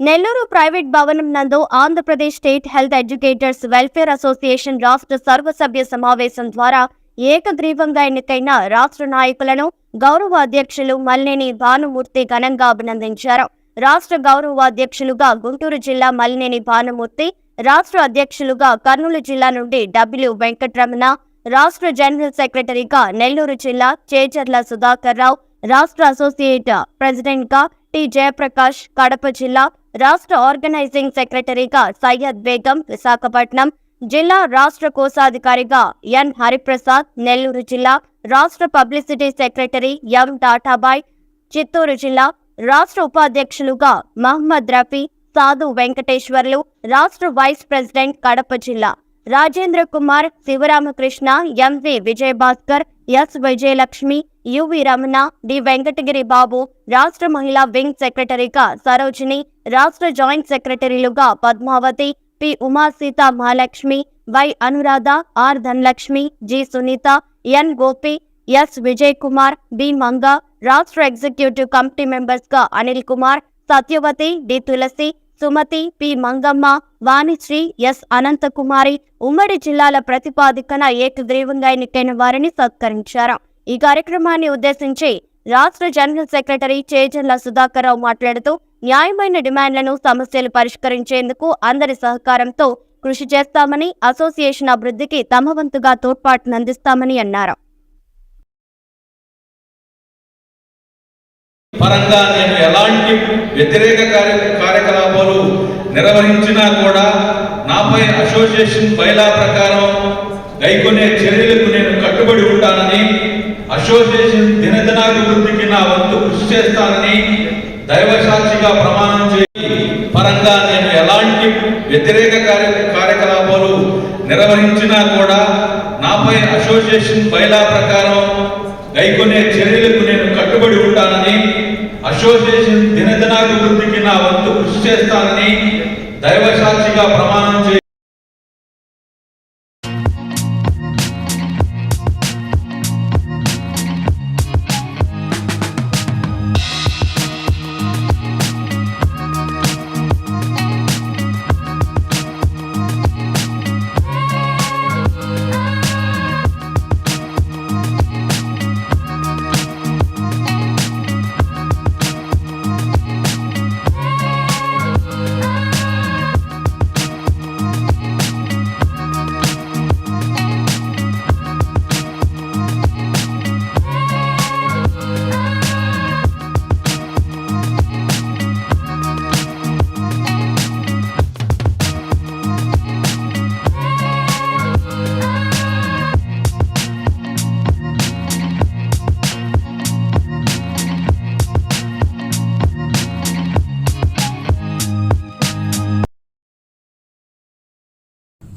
Nellore private భవనం నందు Andhra Pradesh state health educators welfare association రాష్ట్ర సర్వసభ్య సమావేశం ద్వారా ఏకగ్రీవంగా ఎన్నికైన రాష్ట్ర నాయకులను గౌరవ అధ్యక్షులు మల్లేని భానుమూర్తి ఘనంగా అభినందించారు. రాష్ట్ర గౌరవ అధ్యక్షులుగా గుంటూరు జిల్లా మల్లినేని భానుమూర్తి రాష్ట్ర అధ్యక్షులుగా కర్నూలు జిల్లా నుండి డబ్ల్యూ వెంకటరమణ రాష్ట్ర జనరల్ సెక్రటరీగా నెల్లూరు జిల్లా చేచర్ల సుధాకర్ రావు రాష్ట్ర అసోసియేట్ ప్రెసిడెంట్గా టి. జయప్రకాష్ కడప జిల్లా రాష్ట్ర ఆర్గనైజింగ్ సెక్రటరీగా సయ్యద్ బేగం విశాఖపట్నం జిల్లా రాష్ట్ర కోశాధికారిగా ఎన్. హరిప్రసాద్ నెల్లూరు జిల్లా రాష్ట్ర publicity secretary M. Tatabai Chittoor జిల్లా రాష్ట్ర ఉపాధ్యక్షులుగా మహమ్మద్ రఫీ సాధు వెంకటేశ్వర్లు రాష్ట్ర వైస్ ప్రెసిడెంట్ కడప జిల్లా. Rajendra Kumar Sivaramakrishna M V Vijayabhaskar S Vijayalakshmi U V Ramana D Venkatagiri Babu రాష్ట్ర మహిళా వింగ్ సెక్రటరీగా సరోజిని రాష్ట్ర joint సెక్రటరీలుగా Padmavathi P Umasita Mahalakshmi Y Anuradha R Dhanalakshmi G Sunitha N Gopi S Vijay Kumar B Manga రాష్ట్ర executive committee మెంబర్స్గా Anil Kumar Satyavathi D Tulasi Sumathi P. Mangamma Vanisri S. Anantakumari ఉమ్మడి జిల్లాల ప్రతిపాదికన ఏకగ్రీవంగా ఎన్నికైన వారిని సత్కరించారు. ఈ కార్యక్రమాన్ని ఉద్దేశించి రాష్ట్ర జనరల్ సెక్రటరీ చేజర్ల సుధాకర్ రావు మాట్లాడుతూ న్యాయమైన డిమాండ్లను సమస్యలు పరిష్కరించేందుకు అందరి సహకారంతో కృషి చేస్తామని అసోసియేషన్ అభివృద్ధికి తమ వంతుగా తోడ్పాటునందిస్తామని అన్నారు. పరంగా నేను ఎలాంటి వ్యతిరేక కార్య కార్యకలాపాలు నిర్వహించినా కూడా నాపై అసోసియేషన్ బైలా ప్రకారం గైకొనే చర్యలకు నేను కట్టుబడి ఉంటానని అసోసియేషన్ దినదినాభివృద్ధికి నా వంతు కృషి చేస్తానని దైవసాక్షిగా ప్రమాణం చేసి పరంగా నేను ఎలాంటి వ్యతిరేక కార్య కార్యకలాపాలు నిర్వహించినా కూడా నాపై అసోసియేషన్ బైలా ప్రకారం గైకొనే చర్యలు అసోసియేషన్ దినదినాభివృద్ధికి నా వంతు కృషి చేస్తానని దైవ సాక్షిగా ప్రమాణం చేసి